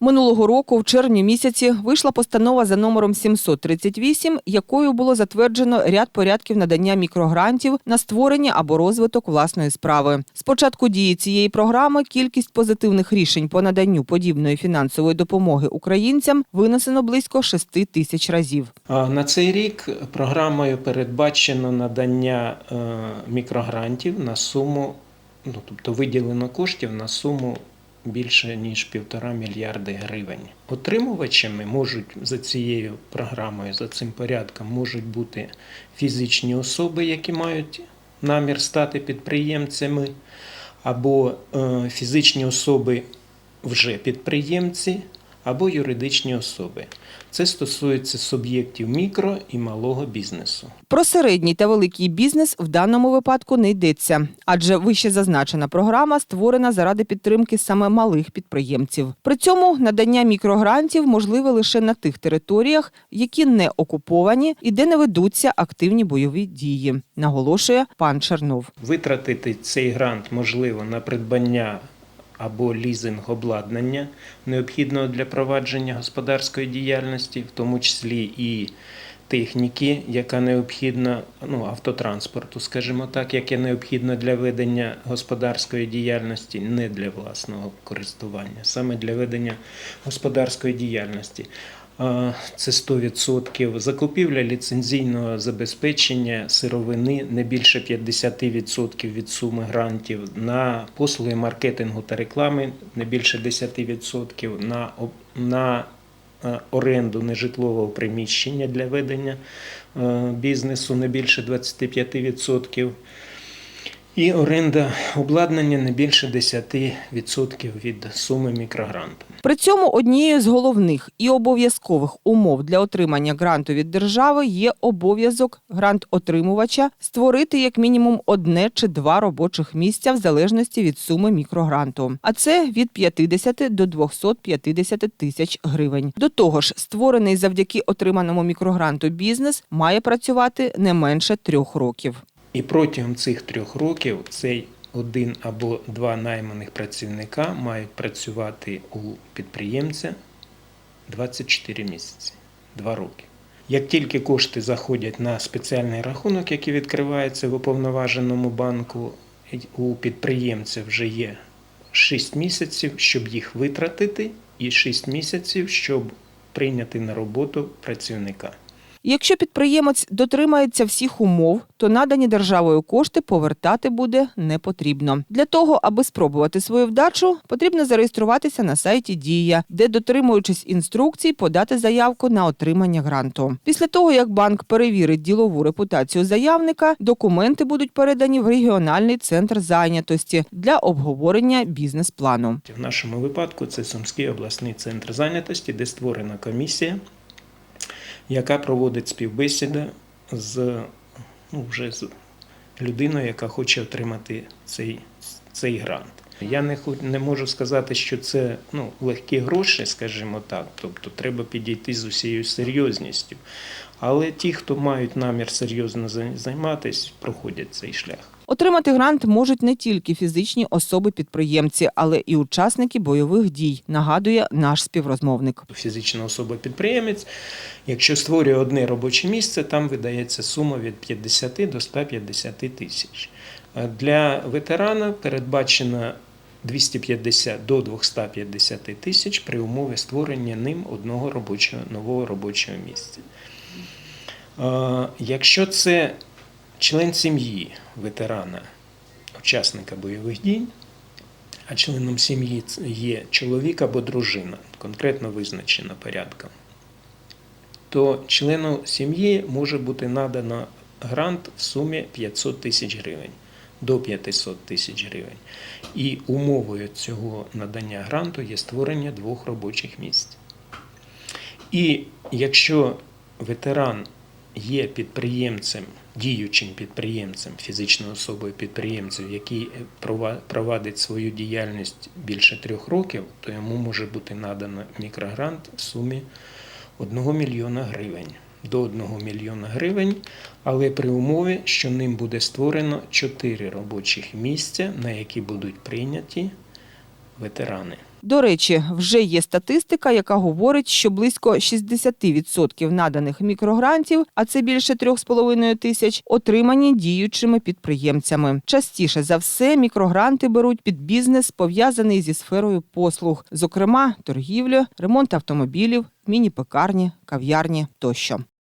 Минулого року, в червні місяці, вийшла постанова за номером 738, якою було затверджено ряд порядків надання мікрогрантів на створення або розвиток власної справи. З початку дії цієї програми кількість позитивних рішень по наданню подібної фінансової допомоги українцям винесено близько 6 тисяч разів. На цей рік програмою передбачено надання е, мікрогрантів на суму, ну тобто виділено коштів на суму більше ніж півтора мільярди гривень. Отримувачами можуть за цією програмою, за цим порядком, можуть бути фізичні особи, які мають намір стати підприємцями, або е, фізичні особи вже підприємці, або юридичні особи. Це стосується суб'єктів мікро і малого бізнесу. Про середній та великий бізнес в даному випадку не йдеться, адже вище зазначена програма створена заради підтримки саме малих підприємців. При цьому надання мікрогрантів можливе лише на тих територіях, які не окуповані і де не ведуться активні бойові дії, наголошує пан Чернов. Витратити цей грант можливо на придбання або лізинг обладнання, необхідного для провадження господарської діяльності, в тому числі і техніки, яка необхідна, ну, автотранспорту, скажімо так, яке необхідно для ведення господарської діяльності, не для власного користування, саме для ведення господарської діяльності. Це 100%. Закупівля ліцензійного забезпечення сировини не більше 50% від суми грантів, на послуги маркетингу та реклами не більше 10%, на, на е, оренду нежитлового приміщення для ведення е, бізнесу не більше 25%. І оренда обладнання не більше 10% від суми мікрогранту. При цьому однією з головних і обов'язкових умов для отримання гранту від держави є обов'язок грант-отримувача створити як мінімум одне чи два робочих місця в залежності від суми мікрогранту. А це від 50 до 250 тисяч гривень. До того ж, створений завдяки отриманому мікрогранту бізнес має працювати не менше трьох років. І протягом цих трьох років цей один або два найманих працівника мають працювати у підприємця 24 місяці, 2 роки. Як тільки кошти заходять на спеціальний рахунок, який відкривається в уповноваженому банку, у підприємця вже є 6 місяців, щоб їх витратити, і 6 місяців, щоб прийняти на роботу працівника. Якщо підприємець дотримається всіх умов, то надані державою кошти повертати буде не потрібно. Для того, аби спробувати свою вдачу, потрібно зареєструватися на сайті Дія, де, дотримуючись інструкцій, подати заявку на отримання гранту. Після того, як банк перевірить ділову репутацію заявника, документи будуть передані в регіональний центр зайнятості для обговорення бізнес-плану. В нашому випадку це Сумський обласний центр зайнятості, де створена комісія, яка проводить співбесіди з, ну, вже з людиною, яка хоче отримати цей, цей грант. Я не, не можу сказати, що це ну, легкі гроші, скажімо так, тобто треба підійти з усією серйозністю. Але ті, хто мають намір серйозно за- займатися, проходять цей шлях. Отримати грант можуть не тільки фізичні особи-підприємці, але і учасники бойових дій, нагадує наш співрозмовник. фізична особа-підприємець, якщо створює одне робоче місце, там видається сума від 50 до 150 тисяч. Для ветерана передбачено 250 до 250 тисяч при умові створення ним одного робочого нового робочого місця. Якщо це член сім'ї ветерана, учасника бойових дій, а членом сім'ї є чоловік або дружина, конкретно визначена порядком, то члену сім'ї може бути надано грант в сумі 500 тисяч гривень до 500 тисяч гривень. І умовою цього надання гранту є створення двох робочих місць. І якщо ветеран є підприємцем, діючим підприємцем, фізичною особою підприємцем, який провадить свою діяльність більше трьох років, то йому може бути надано мікрогрант в сумі 1 мільйона гривень. До 1 мільйона гривень, але при умові, що ним буде створено 4 робочих місця, на які будуть прийняті ветерани. До речі, вже є статистика, яка говорить, що близько 60% наданих мікрогрантів, а це більше 3,5 тисяч, отримані діючими підприємцями. Частіше за все мікрогранти беруть під бізнес, пов'язаний зі сферою послуг, зокрема торгівлю, ремонт автомобілів, міні-пекарні, кав'ярні тощо.